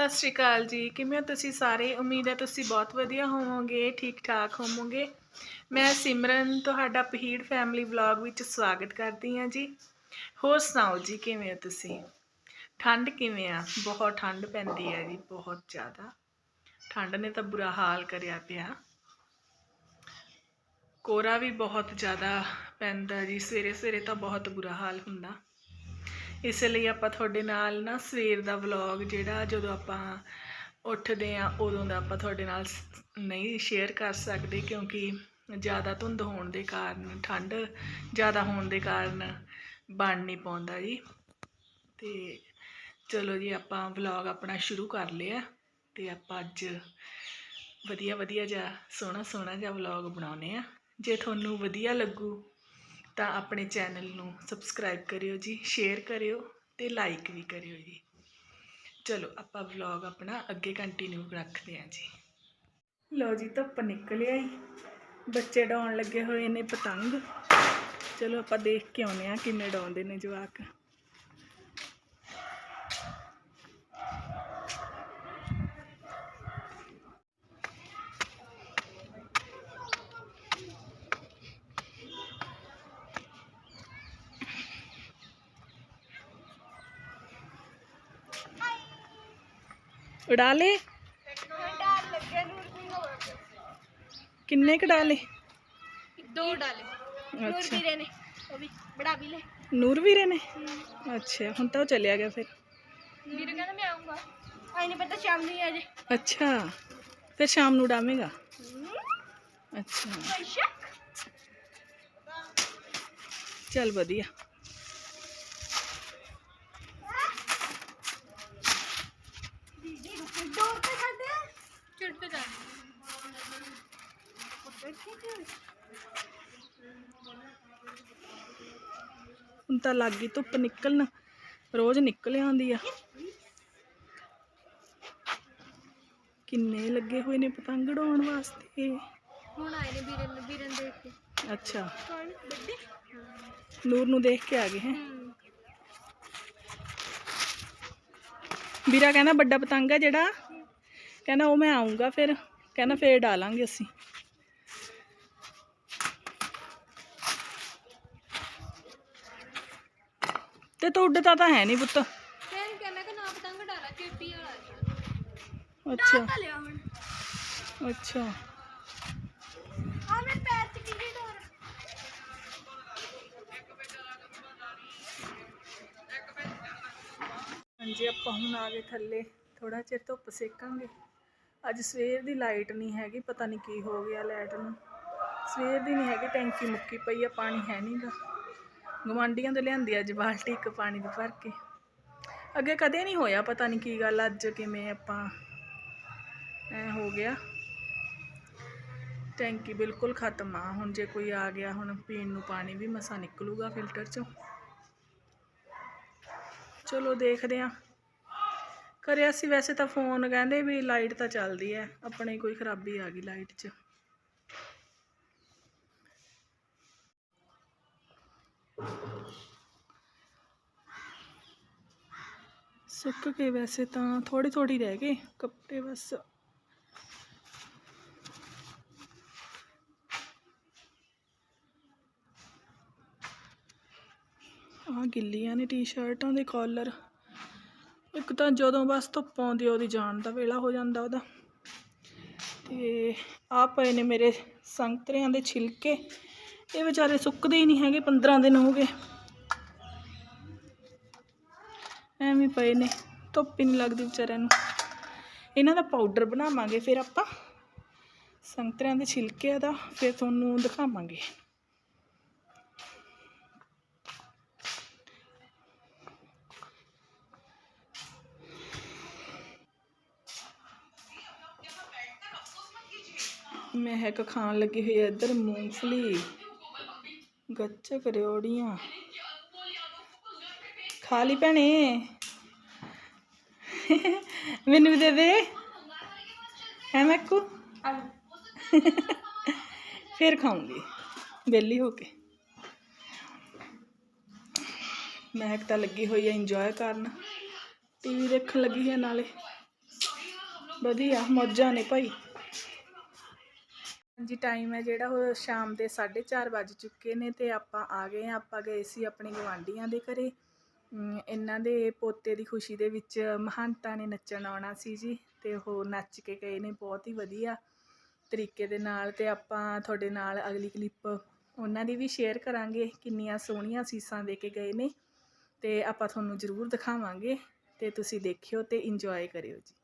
ਸਤਿ ਸ਼੍ਰੀ ਅਕਾਲ ਜੀ। ਕਿਵੇਂ ਹੋ ਤੁਸੀਂ ਸਾਰੇ? ਉਮੀਦ ਹੈ ਤੁਸੀਂ ਬਹੁਤ ਵਧੀਆ ਹੋਵੋਗੇ ਠੀਕ ਠਾਕ ਹੋਵੋਗੇ। ਮੈਂ ਸਿਮਰਨ, ਤੁਹਾਡਾ ਪਹੀੜ ਫੈਮਿਲੀ ਵਲੌਗ ਵਿੱਚ ਸਵਾਗਤ ਕਰਦੀ ਹਾਂ ਜੀ। ਹੋਰ ਸੁਣਾਓ ਜੀ, ਕਿਵੇਂ ਹੋ ਤੁਸੀਂ? ਠੰਡ ਕਿਵੇਂ ਆ? ਬਹੁਤ ਠੰਡ ਪੈਂਦੀ ਹੈ ਜੀ, ਬਹੁਤ ਜ਼ਿਆਦਾ। ਠੰਡ ਨੇ ਤਾਂ ਬੁਰਾ ਹਾਲ ਕਰਿਆ ਪਿਆ। ਕੋਰਾ ਵੀ ਬਹੁਤ ਜ਼ਿਆਦਾ ਪੈਂਦਾ ਜੀ। ਸਵੇਰੇ ਸਵੇਰੇ ਤਾਂ ਬਹੁਤ ਬੁਰਾ ਹਾਲ ਹੁੰਦਾ। ਇਸ ਲਈ ਆਪਾਂ ਤੁਹਾਡੇ ਨਾਲ ਨਾ ਸਵੇਰ ਦਾ ਵਲੌਗ ਜਿਹੜਾ ਜਦੋਂ ਆਪਾਂ ਉੱਠਦੇ ਆ ਉਦੋਂ ਦਾ ਆਪਾਂ ਤੁਹਾਡੇ ਨਾਲ ਨਹੀਂ ਸ਼ੇਅਰ ਕਰ ਸਕਦੇ ਕਿਉਂਕਿ ਜ਼ਿਆਦਾ ਧੁੰਦ ਹੋਣ ਦੇ ਕਾਰਨ, ਠੰਡ ਜ਼ਿਆਦਾ ਹੋਣ ਦੇ ਕਾਰਨ ਬਣ ਨਹੀਂ ਪਾਉਂਦਾ ਜੀ। ਤੇ ਚਲੋ ਜੀ, ਆਪਾਂ ਵਲੌਗ ਆਪਣਾ ਸ਼ੁਰੂ ਕਰ ਲਿਆ ਤੇ ਆਪਾਂ ਅੱਜ ਵਧੀਆ ਵਧੀਆ ਜਿਹਾ ਸੋਹਣਾ ਸੋਹਣਾ ਜਿਹਾ ਵਲੌਗ ਬਣਾਉਨੇ ਆ ਜੇ ਤੁਹਾਨੂੰ ਵਧੀਆ ਲੱਗੂ ਤਾਂ ਆਪਣੇ ਚੈਨਲ ਨੂੰ ਸਬਸਕ੍ਰਾਈਬ ਕਰਿਓ ਜੀ ਸ਼ੇਅਰ ਕਰਿਓ ਤੇ ਲਾਈਕ ਵੀ ਕਰਿਓ ਜੀ। ਚਲੋ, ਆਪਾਂ ਵਲੌਗ ਆਪਣਾ ਅੱਗੇ ਕੰਟੀਨਿਊ ਰੱਖਦੇ ਹਾਂ ਜੀ। ਲਓ ਜੀ, ਧੁੱਪ ਨਿਕਲ ਆਈ। ਬੱਚੇ ਡਾਉਣ ਲੱਗੇ ਹੋਏ ਨੇ ਪਤੰਗ। ਚਲੋ, ਆਪਾਂ ਦੇਖ ਕੇ ਆਉਂਦੇ ਆ ਕਿਵੇਂ ਡਾਉਂਦੇ ਨੇ ਜਵਾਕ। ਉਡਾ ਲੇ ਕਿੰਨੇ ਕਡਾ ਲੇ ਦੋ ਡਾਲੇ ਨੂਰ ਅੱਛਾ ਵੀਰੇ ਨੇ ਉਹ ਵੀ ਬੜਾ ਵੀ ਲੈ ਨੂਰ ਵੀਰੇ ਨੇ ਅੱਛਾ ਹੁਣ ਤਾਂ ਉਹ ਚਲਿਆ ਗਿਆ ਫਿਰ ਵੀਰੇ ਕਹਿੰਦਾ ਮੈਂ ਆਉਂਗਾ ਆਈ ਨਹੀਂ ਪਤਾ ਸ਼ਾਮ ਨੂੰ ਹੀ ਆ ਜੇ ਅੱਛਾ ਫਿਰ ਸ਼ਾਮ ਨੂੰ ਉਡਾਵੇਂਗਾ ਅੱਛਾ ਕੋਈ ਸ਼ੱਕ ਚੱਲ ਵਧੀਆ ਦੀਦੀ ਡੋਰ ਤੇ ਕਰਦੇ ਚਿੜ ਤੇ ਹੁਣ ਤਾਂ ਲੱਗ ਗਈ ਧੁੱਪ ਨਿਕਲਣ ਰੋਜ਼ ਨਿਕਲ ਆਉਂਦੀ ਆ। ਕਿੰਨੇ ਲੱਗੇ ਹੋਏ ਨੇ ਪਤੰਗ ਉਡਾਉਣ ਵਾਸਤੇ। ਹੁਣ ਆਏ ਨੇ ਵੀਰੇ ਨੇ ਵੀਰੇ ਨੂੰ ਦੇਖ ਕੇ। ਅੱਛਾ। ਨੂਰ ਨੂੰ ਦੇਖ ਕੇ ਆ ਗਏ ਹੈ। ਹੂੰ। ਵੀਰਾ ਕਹਿੰਦਾ ਵੱਡਾ ਪਤੰਗ ਆ ਜਿਹੜਾ। ਕਹਿੰਦਾ ਉਹ ਮੈਂ ਆਉਂਗਾ ਫਿਰ ਕਹਿੰਦਾ ਫੇਰ ਡਾਲਾਂਗੇ ਅਸੀਂ। ਤੇ ਤੂੰ ਉੱਡਦਾ ਤਾਂ ਹੈ ਨਹੀਂ ਪੁੱਤ। ਫਿਰ ਕਹਿੰਦਾ ਕਿ ਨਾ ਪਤੰਗ ਡਾਲਾ ਚੇਪੀ ਵਾਲਾ ਅੱਛਾ। ਤਾਂ ਲਿਆ ਹੁਣ। ਅੱਛਾ। ਆ ਮੇਰੇ ਪੈਰ ਚ ਕਿਹਦੀ ਡੋਰ ਹਾਂਜੀ ਆਪਾਂ ਹੁਣ ਆ ਗਏ ਥੱਲੇ। ਥੋੜਾ ਚਿਰ ਧੁੱਪ ਸੇਕਾਂਗੇ। ਅੱਜ ਸਵੇਰ ਦੀ ਲਾਈਟ ਨਹੀਂ ਹੈਗੀ, ਪਤਾ ਨਹੀਂ ਕੀ ਹੋ ਗਿਆ ਲਾਈਟ ਨੂੰ। ਸਵੇਰ ਦੀ ਨਹੀਂ ਹੈਗੀ, ਟੈਂਕੀ ਮੁੱਕੀ ਪਈ ਆ, ਪਾਣੀ ਹੈ ਨਹੀਂਗਾ ਗਵਾਂਡੀਆਂ ਤੋਂ ਲਿਆਂਦੀ ਅੱਜ ਬਾਲਟੀ ਇੱਕ ਪਾਣੀ ਦੀ ਭਰ ਕੇ। ਅੱਗੇ ਕਦੇ ਨਹੀਂ ਹੋਇਆ, ਪਤਾ ਨਹੀਂ ਕੀ ਗੱਲ, ਅੱਜ ਕਿਵੇਂ ਆਪਾਂ, ਐ ਹੋ ਗਿਆ। ਟੈਂਕੀ ਬਿਲਕੁਲ ਖਤਮ ਆ, ਹੁਣ ਜੇ ਕੋਈ ਆ ਗਿਆ, ਹੁਣ ਪੀਣ ਨੂੰ ਪਾਣੀ ਵੀ ਮਸਾ ਨਿਕਲੂਗਾ ਫਿਲਟਰ ਚੋਂ। ਚਲੋ ਦੇਖਦੇ ਆ। ਕਰਿਆ ਸੀ ਵੈਸੇ ਤਾਂ ਫੋਨ ਕਹਿੰਦੇ ਵੀ ਲਾਈਟ ਤਾਂ ਚੱਲਦੀ ਹੈ ਆਪਣੇ ਕੋਈ ਖਰਾਬੀ ਆ ਗਈ ਲਾਈਟ 'ਚ। ਸੁੱਕ ਕੇ ਵੈਸੇ ਤਾਂ ਥੋੜੀ ਥੋੜੀ ਰਹਿ ਗਏ ਕੱਪੜੇ ਬਸ। ਆ ਗਿੱਲੀਆਂ ਨੇ ਟੀ-ਸ਼ਰਟਾਂ ਦੇ ਕਾਲਰ ਇੱਕ ਤਾਂ ਜਦੋਂ ਬਸ ਧੁੱਪ ਆਉਂਦੀ ਉਹਦੀ ਜਾਣ ਦਾ ਵੇਲਾ ਹੋ ਜਾਂਦਾ ਉਹਦਾ। ਤੇ ਆ ਪਏ ਨੇ ਮੇਰੇ ਸੰਗਤਰਿਆਂ ਦੇ ਛਿਲਕੇ। ਇਹ ਵਿਚਾਰੇ ਸੁੱਕਦੇ ਹੀ ਨਹੀਂ ਹੈਗੇ 15 ਦਿਨ ਹੋ ਗਏ। ਐਵੇਂ ਪਏ ਨੇ, ਧੁੱਪ ਹੀ ਨਹੀਂ ਲੱਗਦੀ ਵਿਚਾਰਿਆਂ ਨੂੰ। ਇਹਨਾਂ ਦਾ ਪਾਊਡਰ ਬਣਾਵਾਂਗੇ ਫਿਰ ਆਪਾਂ। ਸੰਗਤਰਿਆਂ ਦੇ ਛਿਲਕੇ ਦਾ, ਫਿਰ ਤੁਹਾਨੂੰ ਦਿਖਾਵਾਂਗੇ। ਮਹਿਕ ਖਾਣ ਲੱਗੀ ਹੋਈ ਹੈ ਇੱਧਰ, ਮੂੰਗਫਲੀ, ਗੱਚਕ, ਰਿਓੜੀਆਂ। ਖਾ ਲਈ ਭੈਣੇ। ਮੈਨੂੰ ਵੀ ਦੇ ਦੇ। ਹੈ ਮੈਕੂ? ਫਿਰ ਖਾਉਂਗੀ ਵਿਹਲੀ ਹੋ ਕੇ। ਮਹਿਕ ਤਾਂ ਲੱਗੀ ਹੋਈ ਹੈ ਇੰਜੋਏ ਕਰਨ। ਟੀਵੀ ਦੇਖਣ ਲੱਗੀ ਹੈ ਨਾਲੇ। ਵਧੀਆ, ਮੌਜਾਂ ਨੇ ਭਾਈ। ਹਾਂਜੀ ਟਾਈਮ ਹੈ ਜਿਹੜਾ ਉਹ ਸ਼ਾਮ ਦੇ 4:30 ਵੱਜ ਚੁੱਕੇ ਨੇ ਤੇ ਆਪਾਂ ਆ ਗਏ ਹਾਂ, ਆਪਾਂ ਗਏ ਸੀ ਆਪਣੇ ਗਵਾਂਢੀਆਂ ਦੇ ਘਰੇ। ਇਹਨਾਂ ਦੇ ਪੋਤੇ ਦੀ ਖੁਸ਼ੀ ਦੇ ਵਿੱਚ ਮਹੰਤਾਂ ਨੇ ਨੱਚਣ ਆਉਣਾ ਸੀ ਜੀ ਤੇ ਉਹ ਨੱਚ ਕੇ ਗਏ ਨੇ, ਬਹੁਤ ਹੀ ਵਧੀਆ ਤਰੀਕੇ ਦੇ ਨਾਲ ਤੇ ਆਪਾਂ ਤੁਹਾਡੇ ਨਾਲ ਅਗਲੀ ਕਲਿੱਪ ਉਹਨਾਂ ਦੀ ਵੀ ਸ਼ੇਅਰ ਕਰਾਂਗੇ, ਕਿੰਨੀਆਂ ਸੋਹਣੀਆਂ ਸੀਸਾਂ ਦੇ ਕੇ ਗਏ ਨੇ ਤੇ ਆਪਾਂ ਤੁਹਾਨੂੰ ਜ਼ਰੂਰ ਦਿਖਾਵਾਂਗੇ ਤੇ ਤੁਸੀਂ ਦੇਖਿਓ ਤੇ ਇੰਜੋਏ ਕਰਿਓ ਜੀ।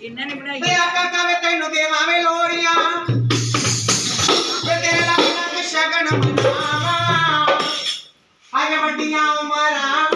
ਇਹਨਾਂ ਨੇ ਬਣਾਈ ਵੇ ਆਕਾ ਕਾਵੇ ਤੈਨੂੰ ਦੇਵਾਵੇਂ ਲੋਰੀਆਂ। ਵੇ ਤੇਰੇ ਲੱਖਾਂ ਸ਼ਗਨ ਮਨਾਵਾ। ਹਾਏ ਵੱਡੀਆਂ ਉਮਰਾਂ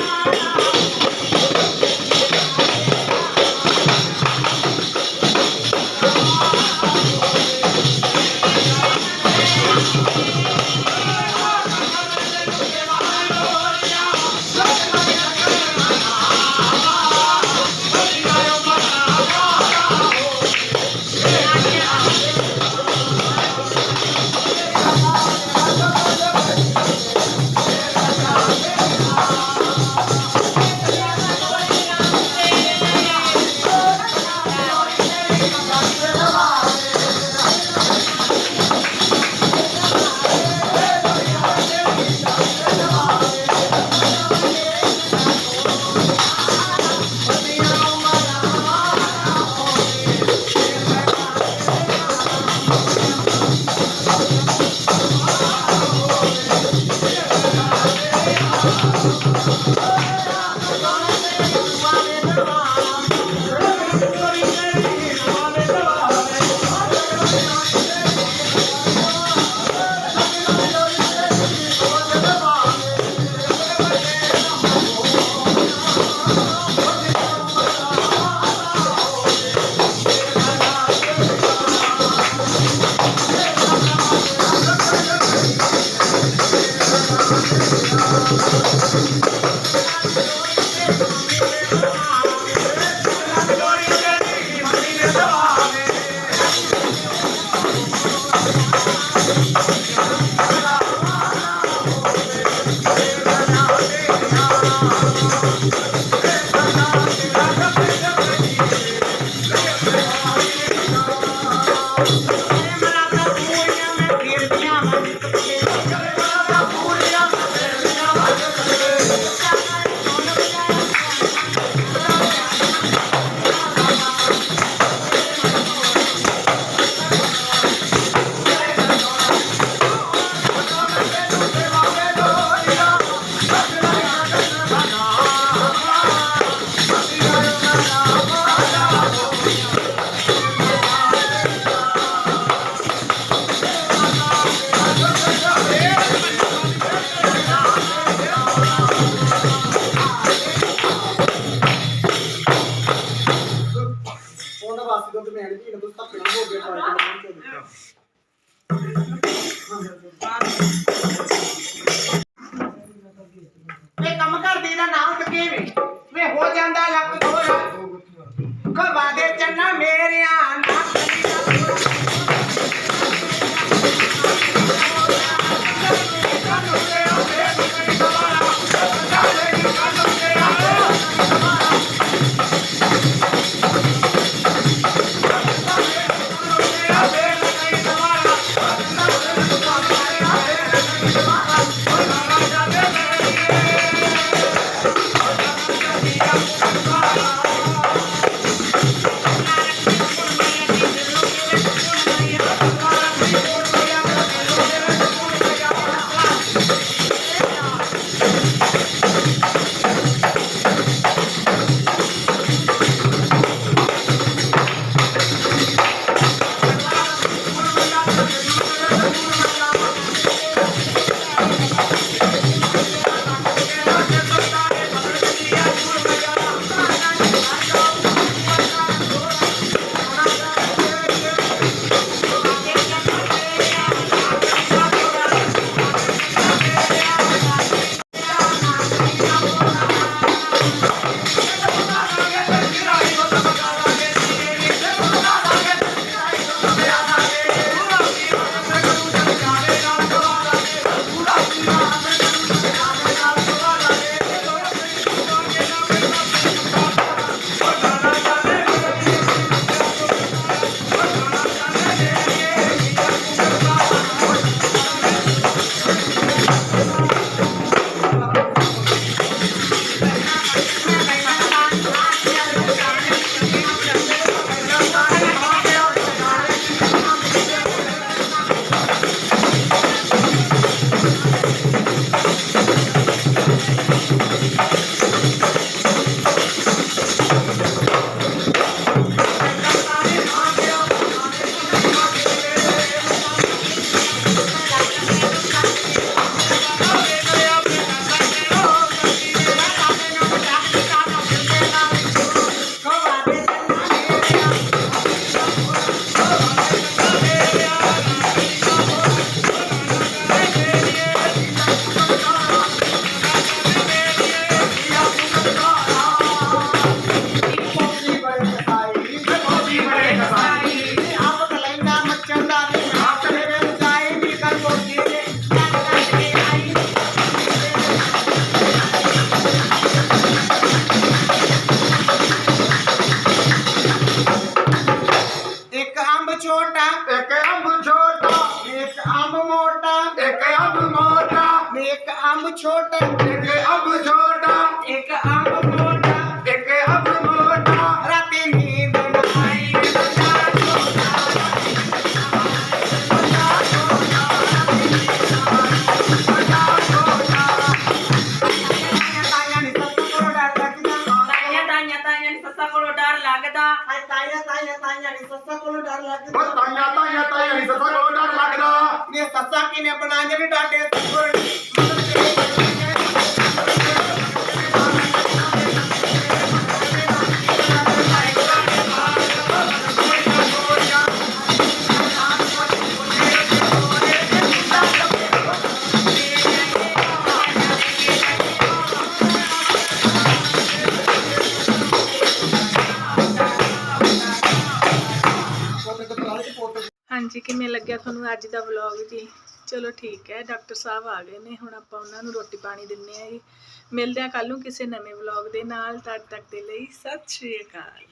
ਨੀ ਸੱਸਾਂ ਕੋਲੋਂ ਡਰ ਲੱਗਦਾ। ਹਾਏ ਤਾਇਆ ਤਾਇਆ ਤਾਇਆ ਨੀ ਸੱਸਾਂ ਕੋਲ ਡਰ ਲੱਗਦਾ। ਉਹ ਤਾਈਆਂ ਤਾਈਆਂ ਤਾਈਆਂ ਨਹੀਂ ਸੱਸਾ ਕੋਲ ਡਰ ਲੱਗਦਾ। ਨੇ ਸੱਸਾਂ ਕਿਨੇ ਬਣਾ ਜਿਹੜੇ ਡਾਡੇ ਸੁਰ ਹਾਂਜੀ ਕਿਵੇਂ ਲੱਗਿਆ ਤੁਹਾਨੂੰ ਅੱਜ ਦਾ ਵਲੌਗ ਜੀ? ਚਲੋ ਠੀਕ ਹੈ, ਡਾਕਟਰ ਸਾਹਿਬ ਆ ਗਏ ਨੇ, ਹੁਣ ਆਪਾਂ ਉਹਨਾਂ ਨੂੰ ਰੋਟੀ ਪਾਣੀ ਦਿੰਨੇ ਆ ਜੀ। ਮਿਲਦੇ ਆ ਕੱਲ ਨੂੰ ਕਿਸੇ ਨਵੇਂ ਵਲੌਗ ਦੇ ਨਾਲ, ਤਦ ਤੱਕ ਦੇ ਲਈ ਸਤਿ ਸ਼੍ਰੀ ਅਕਾਲ।